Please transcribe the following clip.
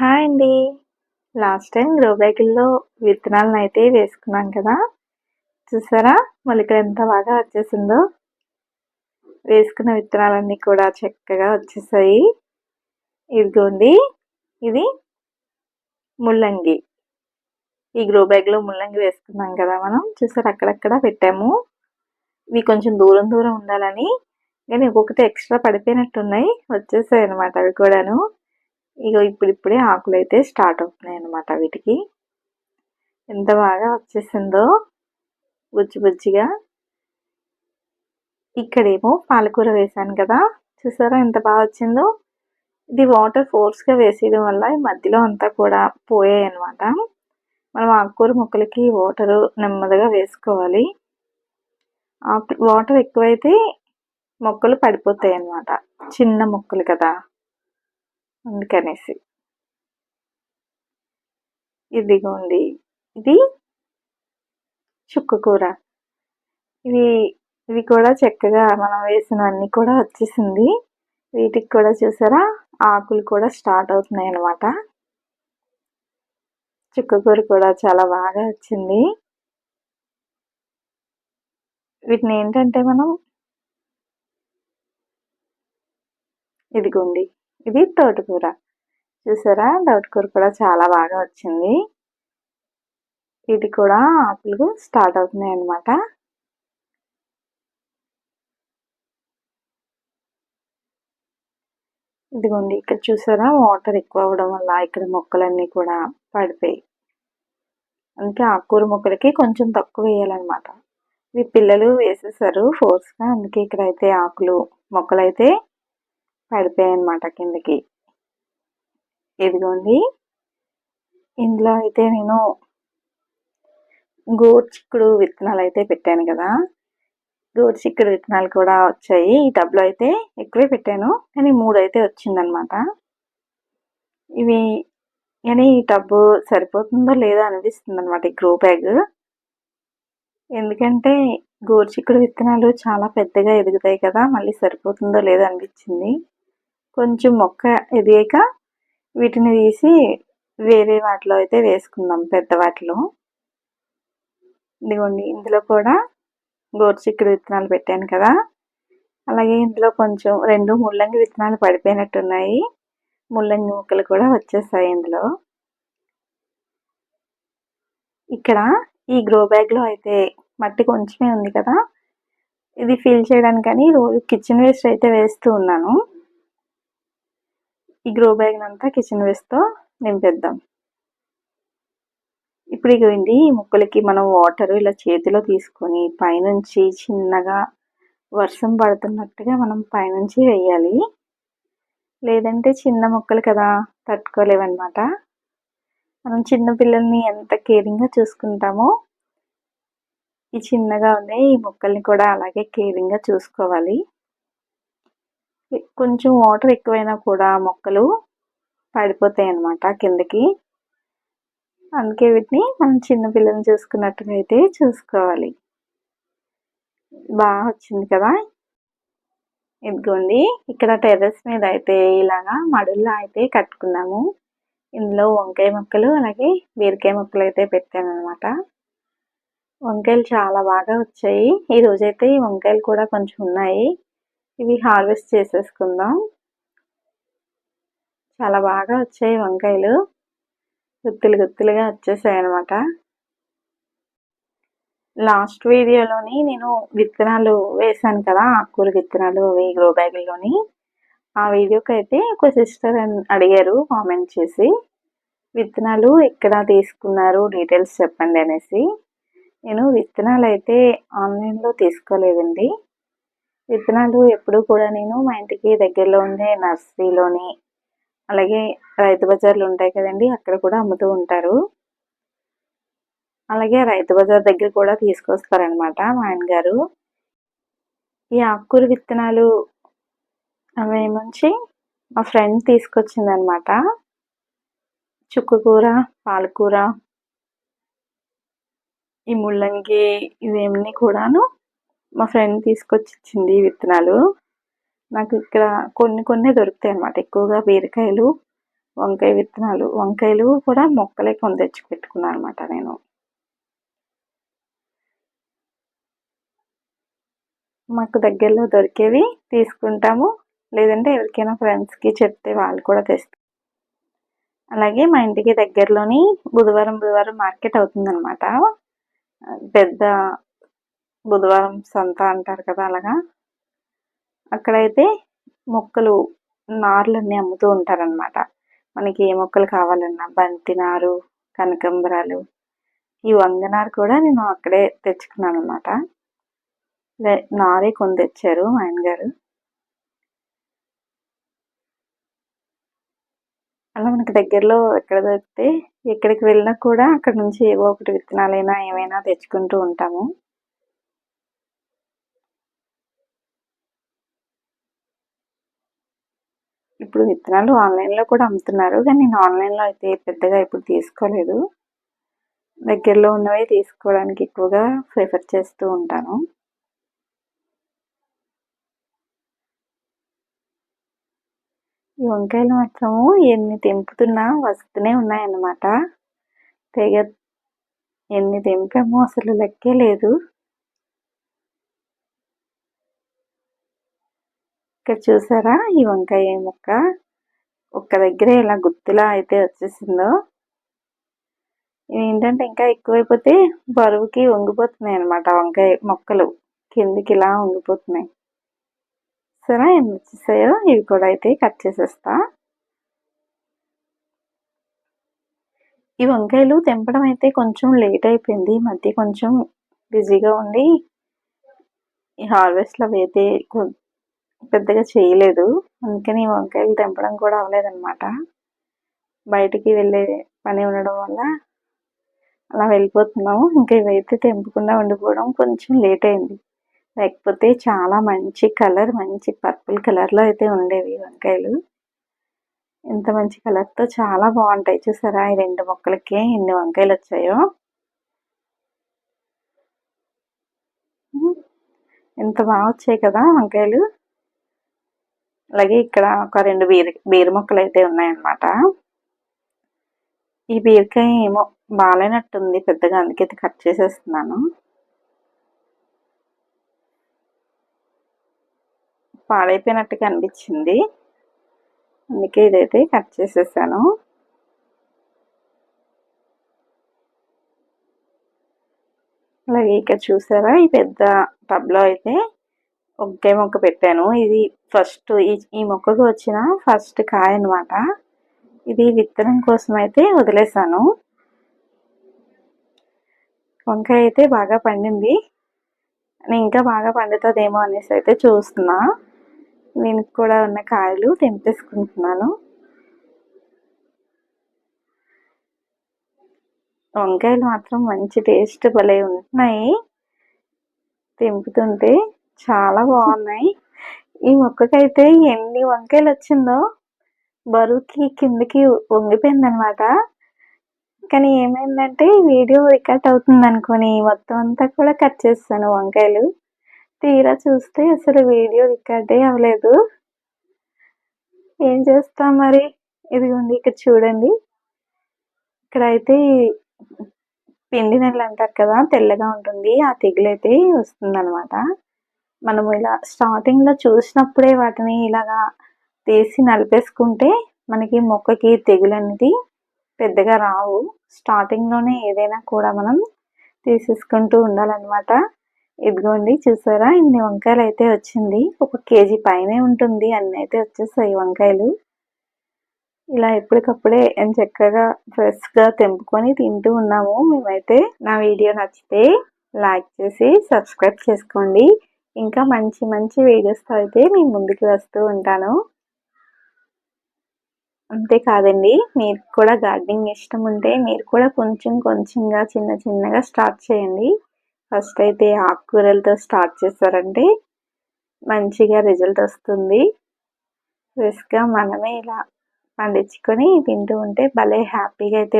Hi అండి. Last time grow బ్యాగుల్లో విత్తనాలను అయితే వేసుకున్నాం కదా. చూసారా? మళ్ళీ ఎంత బాగా వచ్చేసిందో. వేసుకున్న విత్తనాలన్నీ కూడా చక్కగా వచ్చేసాయి. ఇదిగోండి. ఇది ముల్లంగి. ఈ గ్రో బ్యాగ్లో ముల్లంగి వేసుకున్నాం కదా మనం. చూసారు? అక్కడక్కడ పెట్టాము. ఇవి కొంచెం దూరం దూరం ఉండాలని. నేను ఒక్కొక్కటి ఎక్స్ట్రా పడిపోయినట్టున్నాయి. వచ్చేసాయి అనమాట అవి కూడాను. ఇక ఇప్పుడిప్పుడే ఆకులు అయితే స్టార్ట్ అవుతున్నాయి అనమాట వీటికి. ఎంత బాగా వచ్చేసిందో బుజ్జి బుజ్జిగా. ఇక్కడేమో పాలకూర వేసాను కదా. చూసారా ఎంత బాగా వచ్చిందో? ఇది వాటర్ ఫోర్స్గా వేసేయడం వల్ల ఈ మధ్యలో అంతా కూడా పోయాయి అనమాట మనం ఆకుకూర మొక్కలకి వాటరు నెమ్మదిగా వేసుకోవాలి. వాటర్ ఎక్కువైతే మొక్కలు పడిపోతాయి అన్నమాట. చిన్న మొక్కలు కదా. అందుకనేసి. ఇదిగోండి ఇది చుక్కకూర ఇది ఇవి ఇవి కూడా చక్కగా మనం వేసినవన్నీ కూడా వచ్చేసింది. వీటికి కూడా చూసారా? ఆకులు కూడా స్టార్ట్ అవుతున్నాయి అన్నమాట. చుక్కకూర కూడా చాలా బాగా వచ్చింది. వీటిని ఏంటంటే మనం ఇదిగోండి. ఇది తోటకూర. చూసారా? తోటకూర కూడా చాలా బాగా వచ్చింది. ఇది కూడా ఆకులు స్టార్ట్ అవుతున్నాయి అన్నమాట. ఇదిగోండి ఇక్కడ చూసారా? వాటర్ ఎక్కువ అవ్వడం వల్ల ఇక్కడ మొక్కలన్నీ కూడా పడిపోయి. అందుకే ఆకుకూర మొక్కలకి కొంచెం తక్కువ వేయాలన్నమాట. ఇవి పిల్లలు వేసేసారు ఫోర్స్గా. అందుకే ఇక్కడైతే ఆకులు మొక్కలైతే పడిపోయాయి అనమాట కిందకి. ఇదిగోండి. ఇందులో అయితే నేను గోర్చిక్కుడు విత్తనాలు అయితే పెట్టాను కదా. గోర్చిక్కుడు విత్తనాలు కూడా వచ్చాయి. ఈ టబ్లో అయితే ఎక్కువే పెట్టాను. కానీ మూడు అయితే వచ్చిందనమాట ఇవి కానీ ఈ టబ్బు సరిపోతుందో లేదో అనిపిస్తుంది అనమాట ఈ గ్రో బ్యాగ్. ఎందుకంటే గోర్చిక్కుడు విత్తనాలు చాలా పెద్దగా ఎదుగుతాయి కదా. మళ్ళీ సరిపోతుందో లేదో అనిపించింది. కొంచెం మొక్క ఎదిగాక వీటిని తీసి వేరే వాటిలో అయితే వేసుకుందాం పెద్ద వాటిలో. ఇదిగోండి ఇందులో కూడా గోరుచిక్కుడు విత్తనాలు పెట్టాను కదా. అలాగే ఇందులో కొంచెం రెండు ముల్లంగి విత్తనాలు పడిపోయినట్టున్నాయి. ముల్లంగి ముక్కలు కూడా వచ్చేసాయి ఇందులో. ఇక్కడ ఈ గ్రో బ్యాగ్లో అయితే మట్టి కొంచెమే ఉంది కదా. ఇది ఫిల్ చేయడానికని రోజు కిచెన్ వేస్ట్ అయితే వేస్తూ ఉన్నాను. ఈ గ్రో బ్యాగ్ అంతా కిచెన్ వేస్ట్తో నింపేద్దాం. ఇప్పుడు ఇగోండి ఈ ముక్కలకి మనం వాటర్ ఇలా చేతిలో తీసుకొని పైనుంచి చిన్నగా వర్షం పడుతున్నట్టుగా మనం పైనుంచి వేయాలి. లేదంటే చిన్న మొక్కలు కదా తట్టుకోలేవన్నమాట. మనం చిన్న పిల్లల్ని ఎంత కేరింగ్గా చూసుకుంటామో ఈ చిన్నగా ఉండే ఈ మొక్కల్ని కూడా అలాగే కేరింగ్గా చూసుకోవాలి. కొంచెం వాటర్ ఎక్కువైనా కూడా మొక్కలు పడిపోతాయి అన్నమాట కిందకి. అందుకే వీటిని మనం చిన్న పిల్లల్ని చూసుకున్నట్టుగా అయితే చూసుకోవాలి. బాగా వచ్చింది కదా? ఇదిగోండి ఇక్కడ టెర్రస్ మీద అయితే ఇలాగా మడుల్లో అయితే కట్టుకున్నాము. ఇందులో వంకాయ మొక్కలు అలాగే బీరకాయ మొక్కలు అయితే పెట్టాను అనమాట వంకాయలు చాలా బాగా వచ్చాయి. ఈ రోజైతే ఈ వంకాయలు కూడా కొంచెం ఉన్నాయి. ఇవి హార్వెస్ట్ చేసేసుకుందాం. చాలా బాగా వచ్చాయి వంకాయలు. గుత్తులు గుత్తులుగా వచ్చేసాయి అనమాట లాస్ట్ వీడియోలోని నేను విత్తనాలు వేశాను కదా ఆకుకూర విత్తనాలు అవి గ్రో బ్యాగుల్లోని ఆ వీడియోకి అయితే ఒక సిస్టర్ అడిగారు కామెంట్ చేసి విత్తనాలు ఎక్కడ తీసుకున్నారు? డీటెయిల్స్ చెప్పండి అనేసి. నేను విత్తనాలు అయితే ఆన్లైన్లో తీసుకోలేదండి. విత్తనాలు ఎప్పుడు కూడా నేను మా ఇంటికి దగ్గరలో ఉండే నర్సరీలోని అలాగే రైతు బజార్లు ఉంటాయి కదండి అక్కడ కూడా అమ్ముతూ ఉంటారు. అలాగే రైతు బజార్ దగ్గర కూడా తీసుకొస్తారనమాట మా ఆయన గారు ఈ ఆకుకూర విత్తనాలు అవి నుంచి మా ఫ్రెండ్ తీసుకొచ్చిందనమాట చుక్కకూర పాలకూర ఈ ముల్లంగి ఇవన్నీ కూడాను మా ఫ్రెండ్ తీసుకొచ్చి ఇచ్చింది విత్తనాలు. నాకు ఇక్కడ కొన్ని కొన్ని దొరుకుతాయి అన్నమాట. ఎక్కువగా బీరకాయలు వంకాయ విత్తనాలు. వంకాయలు కూడా మొక్కలే కొని తెచ్చి పెట్టుకున్నాను అనమాట నేను. మాకు దగ్గరలో దొరికేవి తీసుకుంటాము. లేదంటే ఎవరికైనా ఫ్రెండ్స్కి చెప్తే వాళ్ళు కూడా తెస్తారు అలాగే మా ఇంటికి దగ్గరలోని బుధవారం బుధవారం మార్కెట్ అవుతుందన్నమాట. పెద్ద బుధవారం సంత అంటారు కదా అలాగా. అక్కడైతే మొక్కలు నార్లన్నీ అమ్ముతూ ఉంటారనమాట మనకి ఏ మొక్కలు కావాలన్నా బంతి నారు కనకంబరాలు ఈ వంగనారు కూడా నేను అక్కడే తెచ్చుకున్నాను అనమాట నారే కొని తెచ్చారు మా ఆయన గారు అలా మనకి దగ్గరలో ఎక్కడ దొరికితే ఎక్కడికి వెళ్ళినా కూడా అక్కడ నుంచి ఏవో ఒకటి విత్తనాలైనా ఏమైనా తెచ్చుకుంటూ ఉంటాము. ఇప్పుడు విత్తనాలు ఆన్లైన్లో కూడా అమ్ముతున్నారు. కానీ నేను ఆన్లైన్లో అయితే పెద్దగా ఇప్పుడు తీసుకోలేదు. దగ్గరలో ఉన్నవి తీసుకోవడానికి ఎక్కువగా ప్రిఫర్ చేస్తూ ఉంటాను. ఈ వంకాయలు మాత్రము ఎన్ని తెంపుతున్నా వస్తూనే ఉన్నాయన్నమాట. తెగ ఎన్ని తెంపామో అసలు లెక్కే లేదు. ఇక్కడ చూసారా? ఈ వంకాయ ముక్క ఒక్క దగ్గరే ఇలా గుత్తులా అయితే వచ్చేసిందో. ఏంటంటే ఇంకా ఎక్కువైపోతే బరువుకి వంగిపోతున్నాయి అనమాట వంకాయ మొక్కలు. కిందికి ఇలా వంగిపోతున్నాయి. సరే ఎన్ని వచ్చేసాయో ఇవి కూడా అయితే కట్ చేసేస్తా. ఈ వంకాయలు తెంపడం అయితే కొంచెం లేట్ అయిపోయింది. మధ్య కొంచెం బిజీగా ఉండి ఈ హార్వెస్ట్లో అయితే పెద్దగా చేయలేదు. అందుకని వంకాయలు తెంపడం కూడా అవ్వలేదన్నమాట. బయటికి వెళ్ళే పని ఉండడం వల్ల అలా వెళ్ళిపోతున్నాము. ఇంకా ఇవైతే తెంపకుండా ఉండిపోవడం కొంచెం లేట్ అయింది. లేకపోతే చాలా మంచి కలర్ మంచి పర్పుల్ కలర్లో అయితే ఉండేవి వంకాయలు. ఇంత మంచి కలర్తో చాలా బాగుంటాయి. చూసారా? ఈ రెండు మొక్కలకి ఎన్ని వంకాయలు వచ్చాయో. ఎంత బాగా వచ్చాయి కదా వంకాయలు. అలాగే ఇక్కడ ఒక రెండు బీర బీర మొక్కలు అయితే ఉన్నాయన్నమాట. ఈ బీరకాయ ఏమో బాగాలేనట్టుంది పెద్దగా అందుకే కట్ చేసేస్తున్నాను. పాడైపోయినట్టుగా అనిపించింది. అందుకే ఇదైతే కట్ చేసేసాను. అలాగే ఇక్కడ చూసారా ఈ పెద్ద టబ్లో అయితే ఒకే మొక్క పెట్టాను. ఇది ఫస్ట్ ఈ ఈ మొక్కకు వచ్చిన ఫస్ట్ కాయ అనమాట ఇది విత్తనం కోసం అయితే వదిలేసాను. వంకాయ అయితే బాగా పండింది. నేను ఇంకా బాగా పండుతుందేమో అనేసి అయితే చూస్తున్నా. దీనికి కూడా ఉన్న కాయలు తెంపేసుకుంటున్నాను. వంకాయలు మాత్రం మంచి టేస్ట్ భలే ఉంటున్నాయి తెంపుతుంటే చాలా బాగున్నాయి. ఈ మొక్కకైతే ఎన్ని వంకాయలు వచ్చిందో బరువుకి కిందకి వంగిపోయింది అనమాట కానీ ఏమైందంటే వీడియో రికార్డ్ అవుతుంది అనుకుని మొత్తం అంతా కూడా కట్ చేస్తాను వంకాయలు. తీరా చూస్తే అసలు వీడియో రికార్డే అవ్వలేదు. ఏం చేస్తాం మరి? ఇదిగోండి ఇక్కడ చూడండి. ఇక్కడ అయితే పిండి నెలలు అంటారు కదా తెల్లగా ఉంటుంది. ఆ తెగులైతే వస్తుందన్నమాట మనము ఇలా స్టార్టింగ్లో చూసినప్పుడే వాటిని ఇలాగా తీసి నలిపేసుకుంటే మనకి మొక్కకి తెగులు అనేది పెద్దగా రావు. స్టార్టింగ్లోనే ఏదైనా కూడా మనం తీసేసుకుంటూ ఉండాలన్నమాట. ఇదిగోండి చూసారా? ఇన్ని వంకాయలు అయితే వచ్చింది. ఒక కేజీ పైనే ఉంటుంది. అన్ని అయితే వచ్చేసాయి వంకాయలు. ఇలా ఎప్పటికప్పుడే చక్కగా ఫ్రెష్గా తెంపుకొని తింటూ ఉన్నాము. మేమైతే నా వీడియో నచ్చితే లైక్ చేసి సబ్స్క్రైబ్ చేసుకోండి. ఇంకా మంచి మంచి వీడియోస్తో అయితే మేము ముందుకు వస్తూ ఉంటాను. అంతేకాదండి మీరు కూడా గార్డెనింగ్ ఇష్టం ఉంటే మీరు కూడా కొంచెం కొంచెంగా చిన్న చిన్నగా స్టార్ట్ చేయండి. ఫస్ట్ అయితే ఆకుకూరలతో స్టార్ట్ చేస్తారంటే మంచిగా రిజల్ట్ వస్తుంది. ఫ్రెష్గా మనమే ఇలా పండించుకొని తింటూ ఉంటే భలే హ్యాపీగా అయితే